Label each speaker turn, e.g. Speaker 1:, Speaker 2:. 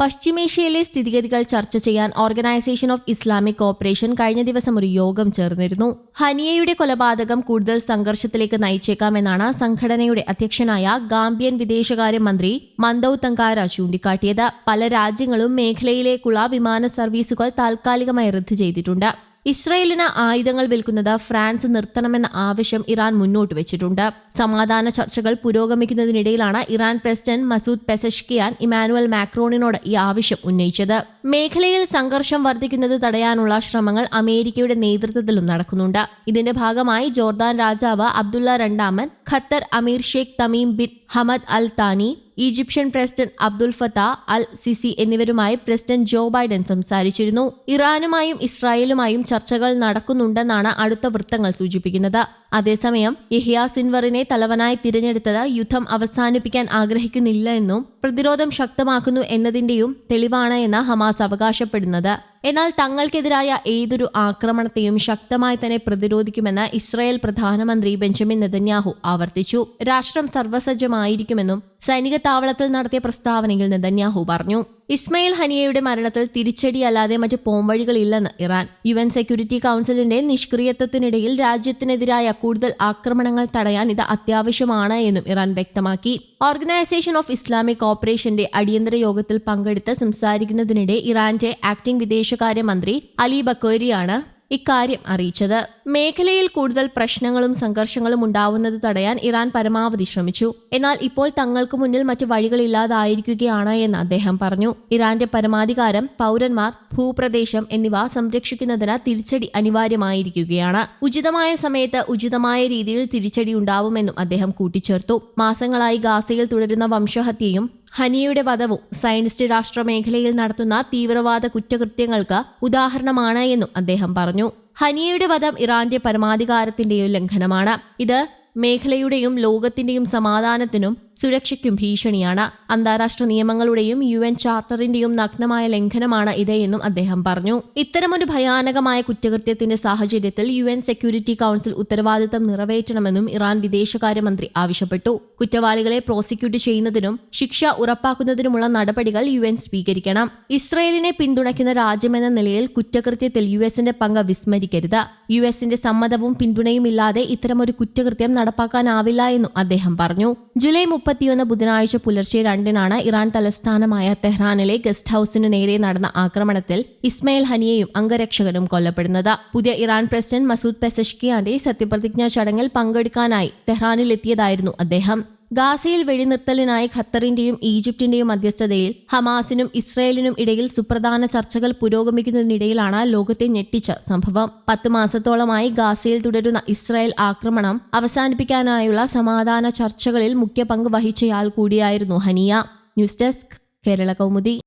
Speaker 1: പശ്ചിമേഷ്യയിലെ സ്ഥിതിഗതികൾ ചർച്ച ചെയ്യാൻ ഓർഗനൈസേഷൻ ഓഫ് ഇസ്ലാമിക് കോപ്പറേഷൻ കഴിഞ്ഞ ദിവസം ഒരു യോഗം ചേർന്നിരുന്നു. ഹനിയയുടെ കൊലപാതകം കൂടുതൽ സംഘർഷത്തിലേക്ക് നയിച്ചേക്കാമെന്നാണ് സംഘടനയുടെ അധ്യക്ഷനായ ഗാംബിയൻ വിദേശകാര്യമന്ത്രി മന്ദൌ തങ്കാര ചൂണ്ടിക്കാട്ടിയത്. പല രാജ്യങ്ങളും മേഖലയിലേക്കുള്ള വിമാന സർവീസുകൾ താൽക്കാലികമായി റദ്ദു ചെയ്തിട്ടുണ്ട്. ഇസ്രയേലിന് ആയുധങ്ങൾ വിൽക്കുന്നത് ഫ്രാൻസ് നിർത്തണമെന്ന ആവശ്യം ഇറാൻ മുന്നോട്ട് വെച്ചിട്ടുണ്ട്. സമാധാന ചർച്ചകൾ പുരോഗമിക്കുന്നതിനിടയിലാണ് Iran president Masoud Pezeshkian Emmanuel മാക്രോണിനോട് ഈ ആവശ്യം ഉന്നയിച്ചത്. മേഖലയിൽ സംഘർഷം വർദ്ധിക്കുന്നത് തടയാനുള്ള ശ്രമങ്ങൾ അമേരിക്കയുടെ നേതൃത്വത്തിലും നടക്കുന്നുണ്ട്. ഇതിന്റെ ഭാഗമായി ജോർദാൻ രാജാവ് അബ്ദുള്ള രണ്ടാമൻ Qatar amir Sheikh Tamim bin Hamad Al Thani Egyptian president Abdul Fattah Al Sisi എന്നിവരുമായി പ്രസിഡന്റ് ജോ ബൈഡൻ സംസാരിച്ചിരുന്നു. ഇറാനുമായും ഇസ്രായേലുമായും ചർച്ചകൾ നടക്കുന്നുണ്ടെന്നാണ് അടുത്ത വൃത്തങ്ങൾ സൂചിപ്പിക്കുന്നത്. അതേസമയം യഹിയ സിൻവറിനെ തലവനായി തിരഞ്ഞെടുത്തത് യുദ്ധം അവസാനിപ്പിക്കാൻ ആഗ്രഹിക്കുന്നില്ല എന്നും പ്രതിരോധം ശക്തമാക്കുന്നു എന്നതിന്റെയും തെളിവാണ് എന്ന് ഹമാസ് അവകാശപ്പെടുന്നത്. എന്നാൽ തങ്ങൾക്കെതിരായ ഏതൊരു ആക്രമണത്തെയും ശക്തമായി തന്നെ പ്രതിരോധിക്കുമെന്ന് ഇസ്രായേൽ പ്രധാനമന്ത്രി ബെഞ്ചമിൻ നെതന്യാഹു ആവർത്തിച്ചു. രാഷ്ട്രം സർവസജ്ജമായിരിക്കുമെന്നും സൈനിക താവളത്തിൽ നടത്തിയ പ്രസ്താവനയിൽ നെതന്യാഹു പറഞ്ഞു. ഇസ്മയിൽ ഹനിയയുടെ മരണത്തിൽ തിരിച്ചടി അല്ലാതെ മറ്റ് പോംവഴികളില്ലെന്ന് ഇറാൻ. യു എൻ സെക്യൂരിറ്റി കൗൺസിലിന്റെ നിഷ്ക്രിയത്വത്തിനിടയിൽ രാജ്യത്തിനെതിരായ കൂടുതൽ ആക്രമണങ്ങൾ തടയാൻ ഇത് അത്യാവശ്യമാണ് എന്നും ഇറാൻ വ്യക്തമാക്കി. ഓർഗനൈസേഷൻ ഓഫ് ഇസ്ലാമിക് കോപ്പറേഷന്റെ അടിയന്തര യോഗത്തിൽ പങ്കെടുത്ത് സംസാരിക്കുന്നതിനിടെ ഇറാന്റെ ആക്ടിംഗ് വിദേശകാര്യമന്ത്രി അലി ബക്കോരിയാണ് ഇക്കാര്യം അറിയിച്ചത്. മേഖലയിൽ കൂടുതൽ പ്രശ്നങ്ങളും സംഘർഷങ്ങളും ഉണ്ടാവുന്നത് തടയാൻ ഇറാൻ പരമാവധി ശ്രമിച്ചു. എന്നാൽ ഇപ്പോൾ തങ്ങൾക്ക് മുന്നിൽ മറ്റു വഴികളില്ലാതായിരിക്കുകയാണ് എന്ന് അദ്ദേഹം പറഞ്ഞു. ഇറാന്റെ പരമാധികാരം പൗരന്മാർ ഭൂപ്രദേശം എന്നിവ സംരക്ഷിക്കുന്നതിന് തിരിച്ചടി അനിവാര്യമായിരിക്കുകയാണ്. ഉചിതമായ സമയത്ത് ഉചിതമായ രീതിയിൽ തിരിച്ചടി ഉണ്ടാവുമെന്നും അദ്ദേഹം കൂട്ടിച്ചേർത്തു. മാസങ്ങളായി ഗാസയിൽ തുടരുന്ന വംശഹത്യയും ഹനിയയുടെ വധവും സയനിസ്റ്റ് രാഷ്ട്രമേഖലയിൽ നടത്തുന്ന തീവ്രവാദ കുറ്റകൃത്യങ്ങൾക്ക് ഉദാഹരണമാണ് എന്നും അദ്ദേഹം പറഞ്ഞു. ഹനിയയുടെ വധം ഇറാന്റെ പരമാധികാരത്തിന്റെയും ലംഘനമാണ്. ഇത് മേഖലയുടെയും ലോകത്തിന്റെയും സമാധാനത്തിനും സുരക്ഷയ്ക്കും ഭീഷണിയാണ്. അന്താരാഷ്ട്ര നിയമങ്ങളുടെയും യു എൻ ചാർട്ടറിന്റെയും നഗ്നമായ ലംഘനമാണ് ഇതേയെന്നും അദ്ദേഹം പറഞ്ഞു. ഇത്തരമൊരു ഭയാനകമായ കുറ്റകൃത്യത്തിന്റെ സാഹചര്യത്തിൽ യു എൻ സെക്യൂരിറ്റി കൌൺസിൽ ഉത്തരവാദിത്തം നിറവേറ്റണമെന്നും ഇറാൻ വിദേശകാര്യമന്ത്രി ആവശ്യപ്പെട്ടു. കുറ്റവാളികളെ പ്രോസിക്യൂട്ട് ചെയ്യുന്നതിനും ശിക്ഷ ഉറപ്പാക്കുന്നതിനുമുള്ള നടപടികൾ യു എൻ സ്വീകരിക്കണം. ഇസ്രയേലിനെ പിന്തുണയ്ക്കുന്ന രാജ്യമെന്ന നിലയിൽ കുറ്റകൃത്യത്തിൽ യു എസിന്റെ പങ്ക് വിസ്മരിക്കരുത്. യു എസിന്റെ സമ്മതവും പിന്തുണയുമില്ലാതെ ഇത്തരമൊരു കുറ്റകൃത്യം നടപ്പാക്കാനാവില്ല എന്നും അദ്ദേഹം പറഞ്ഞു. ജൂലൈ മുപ്പത്തിയൊന്ന് ബുധനാഴ്ച പുലർച്ചെ രണ്ടിനാണ് ഇറാൻ തലസ്ഥാനമായ തെഹ്റാനിലെ ഗസ്റ്റ് ഹൌസിനു നേരെ നടന്ന ആക്രമണത്തിൽ ഇസ്മയിൽ ഹനിയയും അംഗരക്ഷകരും കൊല്ലപ്പെടുന്നത്. പുതിയ ഇറാൻ പ്രസിഡന്റ് മസൂദ് പെസഷ്കിയാന്റെ സത്യപ്രതിജ്ഞാ ചടങ്ങിൽ പങ്കെടുക്കാനായി തെഹ്റാനിലെത്തിയതായിരുന്നു അദ്ദേഹം. ഗാസയിൽ വെടിനിർത്തലിനായി ഖത്തറിന്റെയും ഈജിപ്തിന്റെയും മധ്യസ്ഥതയിൽ ഹമാസിനും ഇസ്രയേലിനും ഇടയിൽ സുപ്രധാന ചർച്ചകൾ പുരോഗമിക്കുന്നതിനിടയിലാണ് ലോകത്തെ ഞെട്ടിച്ച സംഭവം. പത്ത് മാസത്തോളമായി ഗാസയിൽ തുടരുന്ന ഇസ്രായേൽ ആക്രമണം അവസാനിപ്പിക്കാനായുള്ള സമാധാന ചർച്ചകളിൽ മുഖ്യ പങ്ക് വഹിച്ചയാൾ കൂടിയായിരുന്നു Haniyeh. News desk Kerala Kaumudi.